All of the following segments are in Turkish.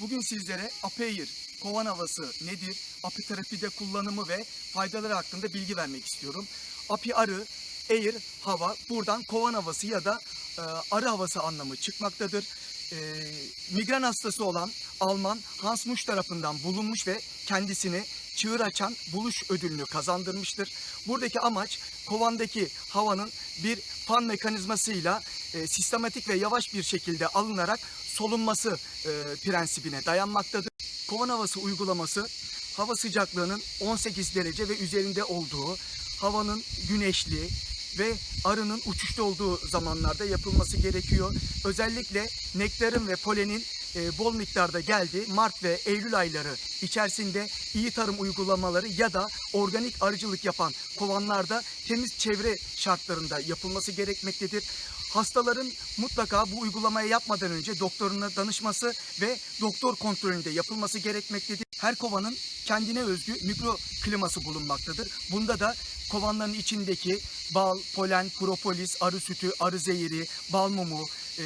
Bugün sizlere Apair, kovan havası nedir, apiterapide kullanımı ve faydaları hakkında bilgi vermek istiyorum. Api arı, air hava, buradan kovan havası ya da e, arı havası anlamı çıkmaktadır. E, migren hastası olan Alman Hans Muş tarafından bulunmuş ve kendisini çığır açan buluş ödülünü kazandırmıştır. Buradaki amaç kovandaki havanın bir fan mekanizmasıyla e, sistematik ve yavaş bir şekilde alınarak solunması e, prensibine dayanmaktadır. Kovan havası uygulaması hava sıcaklığının 18 derece ve üzerinde olduğu, havanın güneşli ve arının uçuşta olduğu zamanlarda yapılması gerekiyor. Özellikle nektarın ve polenin e, bol miktarda geldi. Mart ve Eylül ayları içerisinde iyi tarım uygulamaları ya da organik arıcılık yapan kovanlarda temiz çevre şartlarında yapılması gerekmektedir. Hastaların mutlaka bu uygulamayı yapmadan önce doktoruna danışması ve doktor kontrolünde yapılması gerekmektedir. Her kovanın kendine özgü mikro kliması bulunmaktadır. Bunda da kovanların içindeki bal, polen, propolis, arı sütü, arı zehiri, bal mumu, e,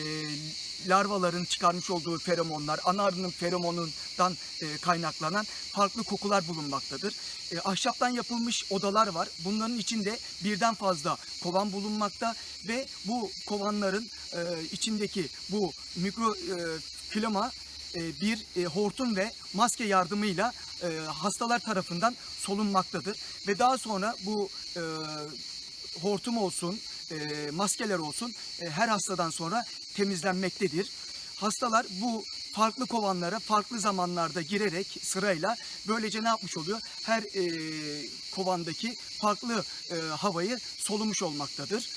larvaların çıkarmış olduğu feromonlar, ana arının feromonundan e, kaynaklanan farklı kokular bulunmaktadır. E, ahşaptan yapılmış odalar var. Bunların içinde birden fazla kovan bulunmakta ve bu kovanların e, içindeki bu mikro e, klima e, bir e, hortum ve maske yardımıyla e, hastalar tarafından solunmaktadır ve daha sonra bu hortum olsun, e, maskeler olsun e, her hastadan sonra temizlenmektedir. Hastalar bu farklı kovanlara farklı zamanlarda girerek sırayla böylece ne yapmış oluyor? Her e, kovandaki farklı e, havayı solumuş olmaktadır.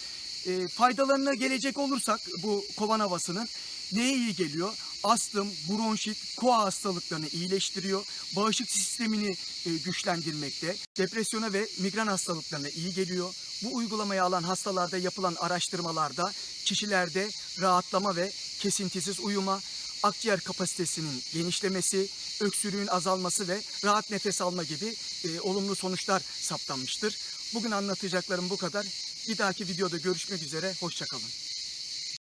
E, faydalarına gelecek olursak bu kovan havasının neye iyi geliyor? Astım, bronşit, koa hastalıklarını iyileştiriyor. Bağışıklık sistemini e, güçlendirmekte. Depresyona ve migren hastalıklarına iyi geliyor. Bu uygulamayı alan hastalarda yapılan araştırmalarda kişilerde rahatlama ve kesintisiz uyuma, akciğer kapasitesinin genişlemesi, öksürüğün azalması ve rahat nefes alma gibi e, olumlu sonuçlar saptanmıştır. Bugün anlatacaklarım bu kadar. Bir dahaki videoda görüşmek üzere, hoşçakalın.